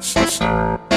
是什么？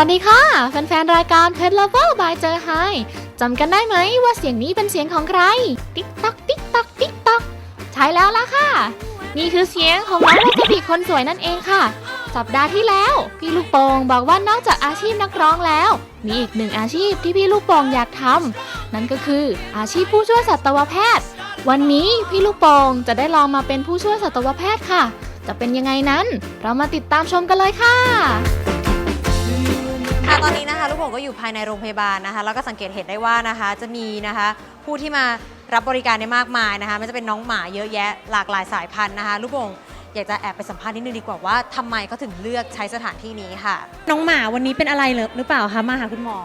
วัสดีค่ะ แฟนๆ รายการ Pet Lover by เจอไฮจำกันได้ไหมว่าเสียงนี้เป็นเสียงของใคร ติ๊กตักติ๊กตักติ๊กตักใช่แล้วล่ะค่ะ นี่คือเสียงของน้องลูกกระบี่คนสวยนั่นเองค่ะ สัปดาห์ที่แล้ว พี่ลูกโป่งบอกว่านอกจากอาชีพนักร้องแล้ว มีอีกหนึ่งอาชีพที่พี่ลูกโป่งอยากทำนั่นก็คืออาชีพผู้ช่วยสัตวแพทย์ วันนี้พี่ลูกโป่งจะได้ลองมาเป็นผู้ช่วยสัตวแพทย์ค่ะ จะเป็นยังไงนั้น เรามาติดตามชมกันเลยค่ะ ค่ะตอนนี้นะคะลูกโป่งก็อยู่ภายในโรงพยาบาลนะคะแล้วก็สังเกตเห็นได้ว่านะคะจะมีนะคะผู้ที่มารับบริการเนี่ยมากมายนะคะไมันจะเป็นน้องหมาเยอะแยะหลากหลายสายพันธุ์นะคะลูกโป่งอยากจะแอบไปสัมภาษณ์นิดนึงดีกว่าว่าทำไมเขาถึงเลือกใช้สถานที่นี้ค่ะ น้องหมาวันนี้เป็นอะไรหรือเปล่าคะมาหาคุณหมอ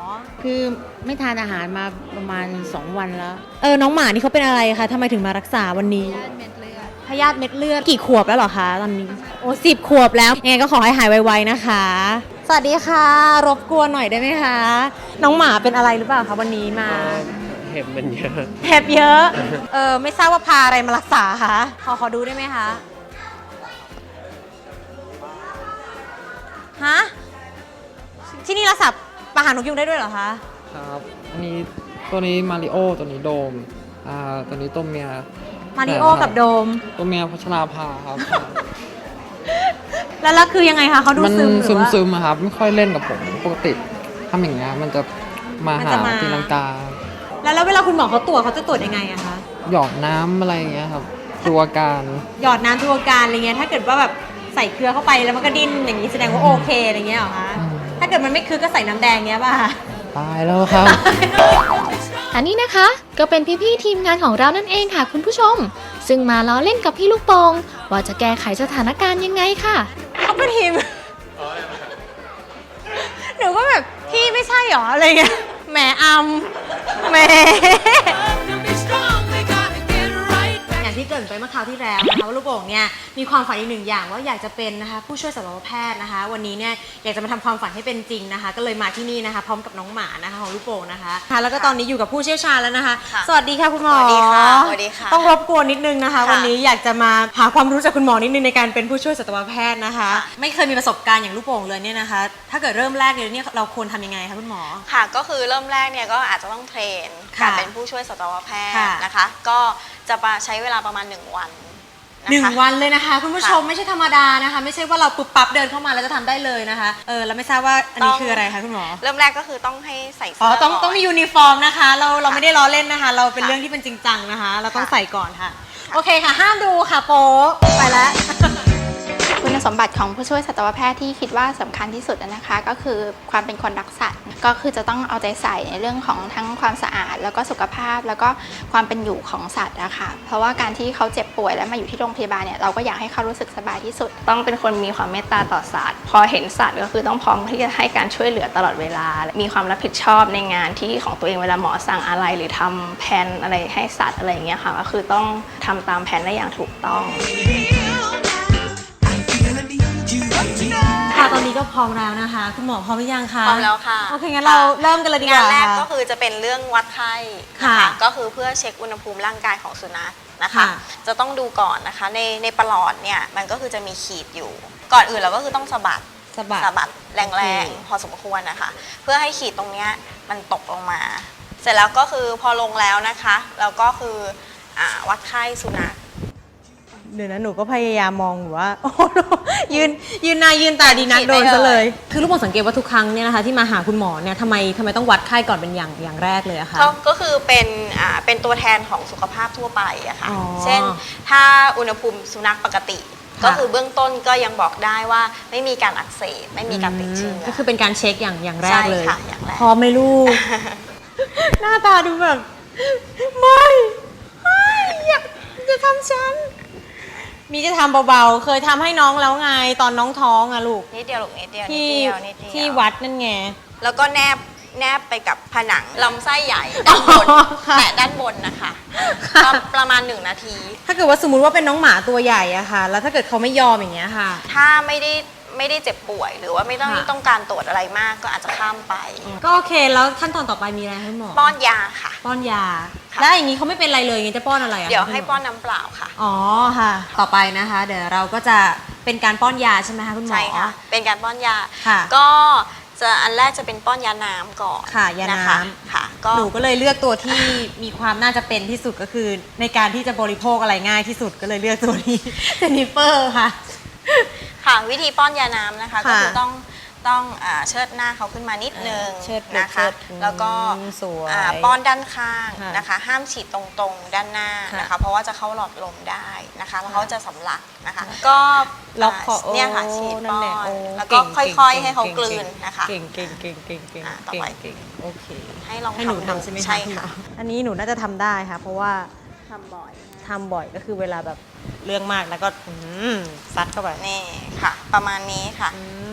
คือไม่ทานอาหารมาประมาณ 2 วันแล้วเออน้องหมานี่เขาเป็นอะไรคะทำไมถึงมารักษาวันนี้พยาธิเม็ดเลือดกี่ขวบแล้วเหรอคะตอนนี้โอ้สิบขวบแล้วยังไงก็ขอให้หายไวๆนะคะ สวัสดีค่ะ รบกวนหน่อยได้ไหมคะ น้องหมาเป็นอะไรหรือเปล่าคะวันนี้มาเห็บมันเยอะเห็บเยอะ เออไม่ทราบว่าพาอะไรมารักษาคะขอขอดูได้ไหมคะฮะที่นี่รักษาปะหานกยุงได้ด้วยเหรอคะครับอันนี้ตัวนี้มาริโอตัวนี้โดมอ่าตัวนี้ตัวเมียมาริโอกับโดมตัวเมียพัชราภาครับ แล้วแล้วคือยังไงคะเขาดูมันซึมหรือซึมว่า ซึมๆอะครับ ไม่ค่อยเล่นกับผมปกติทำอย่างเงี้ยมันจะมามันหาจะมา ตีลังกา แล้วแล้วเวลาคุณหมอเขาตรวจเขาจะตรวจยังไงอะคะ หยอดน้ำอะไรอย่างเงี้ยครับดูอาการ หยอดน้ำทุกอาการอะไรเงี้ย ถ้าเกิดว่าแบบใส่เกลือเข้าไปแล้วมันก็ดิ้นอย่างนี้แสดงว่าโอเคอะไรเงี้ยเหรอคะ อืม ถ้าเกิดมันไม่คือก็ใส่น้ำแดงเงี้ยป่ะ ตายแล้วครับ อันนี้นะคะก็เป็นพี่ๆทีมงานของเรานั่นเองค่ะคุณผู้ชม ซึ่งมาล้อเล่นกับพี่ลูกโปงว่าจะแก้ไขสถานการณ์ยังไงค่ะ เขาเป็นทีมหนูก็แบบพี่ไม่ใช่หรออะไรเงี้ยแหมอำแหมอย่างที่เก รินไปเมื่อคราวที่แล้วนะคะว่าลูกโป่งเนี่ยมีความฝันอีกหนึ่งอย่างว่าอยากจะเป็นนะคะผู้ช่วยสัตวแพทย์นะคะ วันนี้เนี่ยอยากจะมาทำความฝันให้เป็นจริงนะคะ ก็เลยมาที่นี่นะคะ พร้อมกับน้องหมานะคะของลูกโป่งนะคะค่ะแล้วก็ตอนนี้อยู่กับผู้เชี่ยวชาญแล้วนะคะ ค่ะสวัสดีค่ะคุณหมอสวัสดีค่ะสวัสดีค่ะต้องรบกวนนิดนึงนะคะ ค่ะ วันนี้อยากจะมาหาความรู้จากคุณหมอนิดนึงในการเป็นผู้ช่วยสัตวแพทย์นะคะค่ะไม่เคยมีประสบการณ์อย่างลูกโป่งเลยเนี่ยนะคะ ถ้าเกิดเริ่มแรกเลยเนี่ยเราควรทำยังไงคะคุณหมอ ค่ะก็คือเริ่มแรกเนี่ยก็อาจจะต้องเทรนค่ะการเป็นผู้ช่วยสัตวแพทค่ะย์นะคะ ก็จะมาใช้เวลาประมาณ1วันนะคะ หนึ่งวันเลยนะคะ คุณผู้ชมค่ะไม่ใช่ธรรมดานะคะ ไม่ใช่ว่าเราปุ๊บปั๊บเดินเข้ามาแล้วจะทำได้เลยนะคะเออแล้วไม่ทราบว่าอันนี้ต้อง คืออะไรคะคุณหมอเริ่มแรกก็คือต้องให้ใส่อ๋เสื้อต้องก่น ต้องมียูนิฟอร์มนะคะ เราเราไม่ได้ล้อเล่นนะคะ เราเป็นค่ะเรื่องที่เป็นจริงจังนะคะ เราต้องค่ะ ใส่ก่อนค่ะ โอเคค่ะ ห้ามดูค่ะโป๊ะไปแล้ว คุณสมบัติของผู้ช่วยสัตวแพทย์ที่คิดว่าสำคัญที่สุดนะคะ ก็คือความเป็นคนรักสัตว์ก็คือจะต้องเอาใจใส่ในเรื่องของทั้งความสะอาด แล้วก็สุขภาพแล้วก็ความเป็นอยู่ของสัตว์นะคะเพราะว่าการที่เขาเจ็บป่วยแล้วมาอยู่ที่โรงพยาบาลเนี่ยเราก็อยากให้เขารู้สึกสบายที่สุด ต้องเป็นคนมีความเมตตาต่อสัตว์พอเห็นสัตว์ก็คือต้องพร้อมที่จะให้การช่วยเหลือตลอดเวลา มีความรับผิดชอบในงานที่ของตัวเองเวลาหมอสั่งอะไร หรือทำแผนอะไรให้สัตว์อะไรอย่างเงี้ยค่ะก็คือต้องทำตามแผนได้อย่างถูกต้อง ค่ะตอนนี้ก็พร้อมแล้วนะคะ คุณหมอพร้อมหรือยังคะพร้อมแล้วค่ะโอเคงั้นเราเริ่มกันเลยดีกงานว่าแรกค่ะก็คือจะเป็นเรื่องวัดไข้ค่ะนก็คือเพื่อเช็คอุณหภูมิร่างกายของสุนัขนะคะ ค่ะ จะต้องดูก่อนนะคะในในประหลอดเนี่ยมันก็คือจะมีขีดอยู่ ก่อนอื่นเราก็คือต้องสะบัดสะบัด สะบัดแรโอเค งๆพอสมควรนะคะ เพื่อให้ขีดตรงเนี้ยมันตกลงมา เสร็จแล้วก็คือพอลงแล้วนะคะแล้วก็คืออาวัดไข้สุนัข เดี๋ยวนะหนูก็พยายามมองอยู่ว่าโอ้โหยืนยืนหนายยืนตาดีนักขีดโดไม่นซะเอ่ยเลย คือลูกบอลสังเกตว่าทุกครั้งเนี่ยนะคะที่มาหาคุณหมอเนี่ยทำไมทำไมต้องวัดไข้ก่อนเป็นอย่างอย่างแรกเลยอะคะก็ก็คือเป็นอ่าเป็นตัวแทนของสุขภาพทั่วไปอะค่ะ อ๋อเช่น ถ้าอุณหภูมิสุนัขปกติ ค่ะ ก็คือเบื้องต้นก็ยังบอกได้ว่าไม่มีการอักเสบไม่มีการติดเชื้อก็คือเป็นการเช็คอย่างอย่างแรกเลยใช่ค่ะอย่างแรก พร้อมไหมลูก หน้าตาดูแบบ ไม่ไม่อย่าอย่าทำฉัน มีจะทำเบาๆ เคยทำให้น้องแล้วไงตอนน้องท้องอะลูกนิดเดียวลูกนิดเดียวนิดที่เดียวนิดเดียวที่วัดนั่นไง แล้วก็แนบแนบไปกับผนังลำไส้ใหญ่ด้านบนอ๋อค่ะ แตะด้านบนนะคะประประมาณหนึ่งนาที ถ้าเกิดว่าสมมุติว่าเป็นน้องหมาตัวใหญ่อะค่ะ แล้วถ้าเกิดเขาไม่ยอมอย่างเงี้ยค่ะ ถ้าไม่ได้ไม่ได้เจ็บป่วย หรือว่าไม่ต้องค่ะ ต้องการตรวจอะไรมากก็อาจจะข้ามไป ก็โอเคแล้วขั้นตอนต่อไปมีอะไรให้หมอป้อนยาค่ะ ป้อนยา ค่ะแล้วอย่างนี้เขาไม่เป็นไรเลยอย่างนี้จะป้อนอะไรอะเดี๋ยวคะให้คุณมป้อนน้ำเปล่าค่ะ อ๋อค่ะ ต่อไปนะคะ เดี๋ยวเราก็จะเป็นการป้อนยาใช่ไหมคะคุณหมอ ใช่ค่ะ เป็นการป้อนยา ค่ะก็จะอันแรกจะเป็นป้อนยาน้ำก่อนค่ะยาน้ำนะคะค่ะ ก็หนูก็เลยเลือกตัวที่มีความน่าจะเป็นที่สุดก็คือ ในการที่จะบริโภคอะไรง่ายที่สุดก็เลยเลือกตัวนี้ เจนนิเฟอร์ค่ะ ค่ะ วิธีป้อนยาน้ำนะคะ ก็ค่ะ คือต้อง ต้องอ่าเชิดหน้าเขาขึ้นมานิดนึงเชิดนะคะ เชิดแล้วก็อืมสวยอ่าป้อนด้านข้างค่ะนะคะ ห้ามฉีดตรงๆด้านหน้าค่ะนะคะ เพราะว่าจะเข้าหลอดลมได้นะคะแล้วเขาจะสำลักนะคะ ก็ล็อกคอเนี่ยค่ะโอ้ฉีดนั่ป้นอแหละนโอ้แล้วก็เก่งค่อยเก่งๆให้เขาเก่งกลืนนะคะ เก่งเก่งเก่งเก่งเก่งอ่าต่อเก่งไป เก่งโอเค ให้ลองให้หนูทำดูทำใช่ไหมใช่ค่ะอันนี้หนูน่าจะทำได้ค่ะ เพราะว่าทำบ่อย ทำบ่อยก็คือเวลาแบบเรื่องมากแล้วก็อืมซัดเข้าไปนี่ค่ะ ประมาณนี้ค่ะ อืม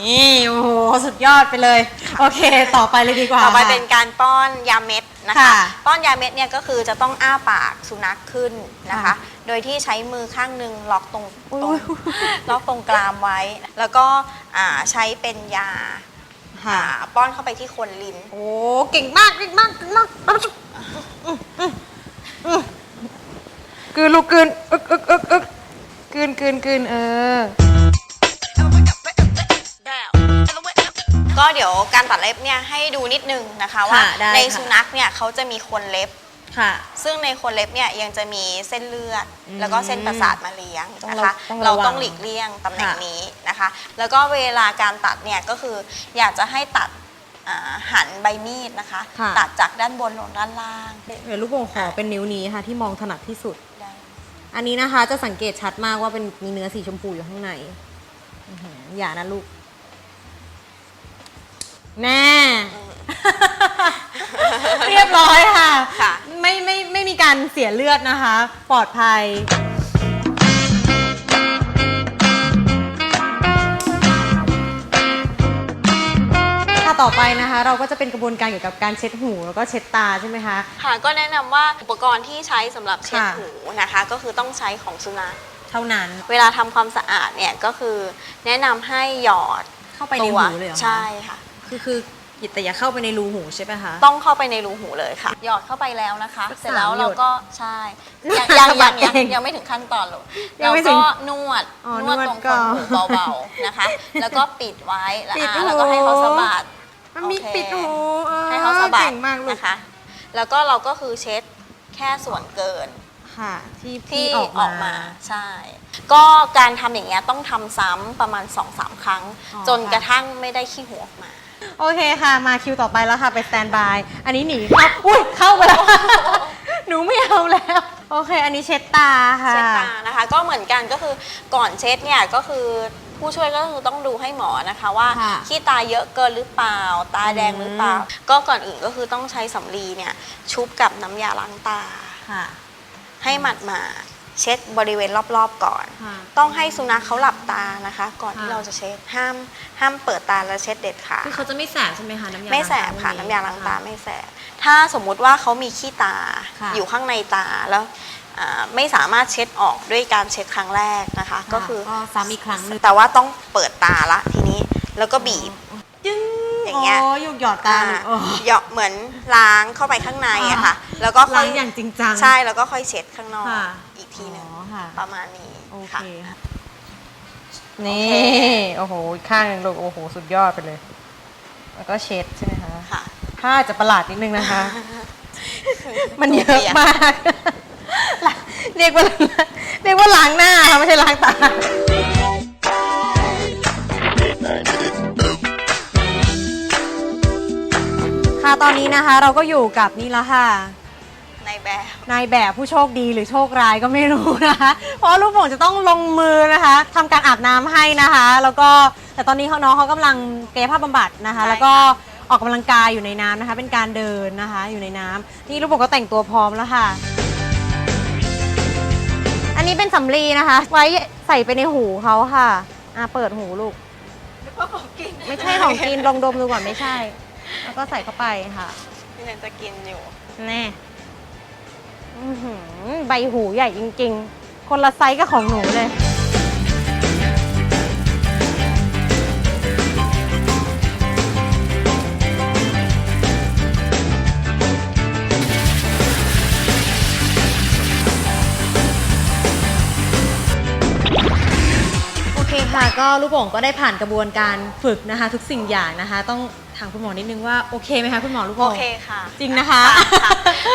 นี่โอ้โหสุดยอดไปเลย โอเค ต่อไปเลยดีกว่า ต่อไปค่ะเป็นการป้อนยาเม็ดนะคะ ค่ะป้อนยาเม็ดเนี่ยก็คือจะต้องอ้าปากสุนัขขึ้นนะคะ ค่ะโดยที่ใช้มือข้างหนึ่งล็อกตรงอุ๊ย ตรงล็อกตรงกรามไว้ แล้วก็อ่าใช้เป็นยาค่ะอ่าป้อนเข้าไปที่โคนลิ้น โอ้เก่งมากเก่งมากเก่งมากกลืนลูกกลืนอึกอึกอึกอึกกลืนกลืนกลืนเออ ก็เดี๋ยวการตัดเล็บเนี่ยให้ดูนิดนึงนะคะว่าได้ในค่ะ สุนัขเนี่ยเขาจะมีโคนเล็บ ค่ะ ซึ่งในโคนเล็บเนี่ยยังจะมีเส้นเลือด อืมแล้วก็เส้นประสาทมาเลี้ยงนะต้คะองระเราต้องระวังต้องหลีกเลี่ยงตำแหน่งค่ะ นี้นะคะ แล้วก็เวลาการตัดเนี่ยก็คืออยากจะให้ตัดอ่าหันใบมีดนะคะ ค่ะ ตัดจากด้านบนลงด้านล่างเดี๋ยวลูกโป่งขอเป็นนิ้วนี้ค่ะ ที่มองถนัดที่สุด ได้อันนี้นะคะจะสังเกตชัดมากว่าเป็นมีเนื้อสีชมพูอยู่ข้างในอื้อหืออย่านะลูก แน่ เรียบร้อยค่ะ ค่ะ ไม่ไม่ไม่มีการเสียเลือดนะคะ ปลอดภัย ค่ะต่อไปนะคะ เราก็จะเป็นกระบวนการเกี่ยวกับการเช็ดหูแล้วก็เช็ดตาใช่ไหมคะ ค่ะก็แนะนำว่าอุปกรณ์ที่ใช้สำหรับเช็ดค่ะ หูนะคะ ก็คือต้องใช้ของสุนัขเท่านั้นเวลาทำความสะอาดเนี่ยก็คือแนะนำให้หยอดเข้าไปในตัวหูเลยเหรอคะ ใช่ค่ะ คือคือแต่อย่าเข้าไปในรูหูใช่ไหมคะ ต้องเข้าไปในรูหูเลยค่ะ หยอดเข้าไปแล้วนะคะสักเสร็จแล้วสามหยดเราก็ใช่ยังยังยังยังเองยังไม่ถึงขั้นตอนหรอกยัเรางไม่ถึก็งนวดอ๋อนวดนวดตรงก่คอนนหูเบาๆนะคะ แล้วก็ปิดไว้แล้วปิดอ่าแล้วก็ให้เขาหูสะบัดมันมีโอเคปิดหูออให้เขาสะบัดเก่งมากลูกนะคะ แล้วก็เราก็คือเช็ดแค่ส่วนเกินค่ะที่ที่ที่ออออกกมามา ใช่ ก็การทำอย่างเงี้ยต้องทำซ้ำประมาณ 2-3 ครั้งอ๋อจนค่ะกระทั่งไม่ได้ขี้หัวออกมา โอเคค่ะ มาคิวต่อไปแล้วค่ะ ไปสแตนบาย อันนี้หนีเข้าอุ้ยเข้าไปแล้ว หนูไม่เอาแล้ว โอเค อันนี้เช็ดตาค่ะ เช็ดตานะคะ ก็เหมือนกันก็คือก่อนเช็ดเนี่ยก็คือผู้ช่วยก็คือต้องดูให้หมอนะคะว่าค่ะขี้ตาเยอะเกินหรือเปล่า ตาแดงหรือเปล่า อืม ก็ก่อนอื่นก็คือต้องใช้สำลีเนี่ยชุบกับน้ำยาล้างตา ค่ะ ให้หมัดมา เช็ดบริเวณรอบๆก่อน ค่ะ ต้องให้สุนัขเขาหลับตานะคะ ก่อนที่ค่ะ เราจะเช็ดห้ามห้ามเปิดตาแล้วเช็ดเด็ดขาด คือเขาจะไม่แสบใช่ไหมคะน้ำยาไม่แสบค่ะน้ำยาล้างตาไม่แสบ ถ้าสมมุติว่าเขามีขี้ตาค่ะ อยู่ข้างในตาแล้วอ่าไม่สามารถเช็ดออกด้วยการเช็ดครั้งแรกนะคะ ก็คือก็ซ้ำอีกครั้งหนึงแต่ว่าต้องเปิดตาละทีนี้แล้วก็บีบ จึ้งอย่างเงี้ย โอ้ยหยอดตาเลยอ่าโอ้ เหยาะเหมือนล้างเข้าไปข้างในอะค่ะ แล้วก็ค่ล้าอยงอย่างจริงจัง ใช่แล้วก็ค่อยเช็ดข้างนอก ค่ะอีกทีหนึ่งอ๋อ ค่ะ ประมาณนี้โอเค ค่ะ นี่ โอ้โหอีกข้างหนึงลูก โอ้โห สุดยอดไปเลย แล้วก็เช็ดใช่ไหมคะค่ะ ผ้าจะประหลาดนิดนึงนะคะ มันเยตัวอะปีกมาก เรียกว่า เรียกว่าล้างหน้าค่ะไม่ใช่ล้างตา ค่ะตอนนี้นะคะ เราก็อยู่กับนี่แล้วค่ะใน แบบ นายแบบผู้โชคดีหรือโชคร้ายก็ไม่รู้นะคะ เพราะลูกโป่งจะต้องลงมือนะคะทำการอาบน้ำให้นะคะ แล้วก็แต่ตอนนี้เขาน้องเขากำลังกายภาพบำบัดนะคะ ใช่ค่ะ แล้วก็ออกกำลังกายอยู่ในน้ำนะคะ เป็นการเดินนะคะ อยู่ในน้ำนี่ลูกโป่งก็แต่งตัวพร้อมแล้วค่ะ อัอันนี้เป็นสำลีนะคะ ไว้ใส่ไปในหูเขาค่ะอ่าเปิดหูลูกไม่ใช่ของกินลองดมดูก่อนไม่ใช่ แล้วก็ใส่เข้าไปค่ะ พี่เนยจะกินอยู่ แน่ อื้อหือใบหูใหญ่จริงๆ คนละไซส์กับของหนูเลย โอเคค่ะ ก็ลูกโป่งก็ได้ผ่านกระบวนการฝึกนะคะ ทุกสิ่งอย่างนะคะ ต้อง ถามคุณหมอนิดนึงว่าโอเคไหมคะคุณหมอลูกโอโป่งเคค่ะจริงนะคะ ค่ะ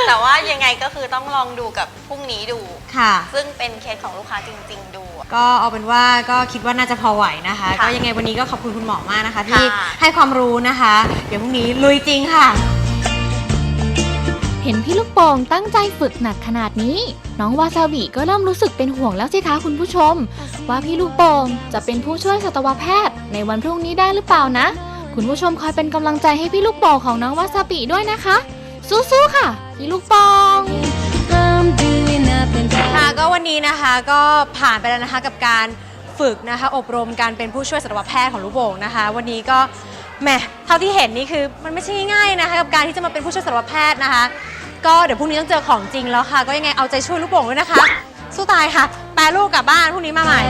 แต่ว่ายังไงก็คือต้องลองดูกับพรุ่งนี้ดู ค่ะ ซึ่งเป็นเคสของลูกค้าจริง ๆ ดู ก็เอาเป็นว่าก็คิดว่าน่าจะพอไหวนะคะ ค่ะก็ยังไงวันนี้ก็ขอบคุณคุณหมอมากนะคะ ที่ค่ะ ให้ความรู้นะคะ เดี๋ยวพรุ่งนี้ลุยจริงค่ะ เห็นพี่ลูกโป่งตั้งใจฝึกหนักขนาดนี้ น้องวาซาบิก็เริ่มรู้สึกเป็นห่วงแล้วสิคะคุณผู้ชม ว่าพี่ลูกโป่งจะเป็นผู้ช่วยสัตวแพทย์ในวันพรุ่งนี้ได้หรือเปล่านะ คุณผู้ชมคอยเป็นกำลังใจให้พี่ลูกโป่งของน้องวาซาบิด้วยนะคะ สู้ๆค่ะ พี่ลูกโป่ง ค่ะก็วันนี้นะคะก็ผ่านไปแล้วนะคะกับการฝึกนะคะ อบรมการเป็นผู้ช่วยสัตวแพทย์ของลูกโป่งนะคะ วันนี้ก็แหมเท่าที่เห็นนี่คือมันไม่ใช่ง่ายๆนะคะ กับการที่จะมาเป็นผู้ช่วยสัตวแพทย์นะคะ ก็เดี๋ยวพรุ่งนี้ต้องเจอของจริงแล้วค่ะ ก็ยังไงเอาใจช่วยลูกโป่งด้วยนะคะ สู้ตายค่ะแปรลูกกลับบ้านพรุ่งนี้มาใหม่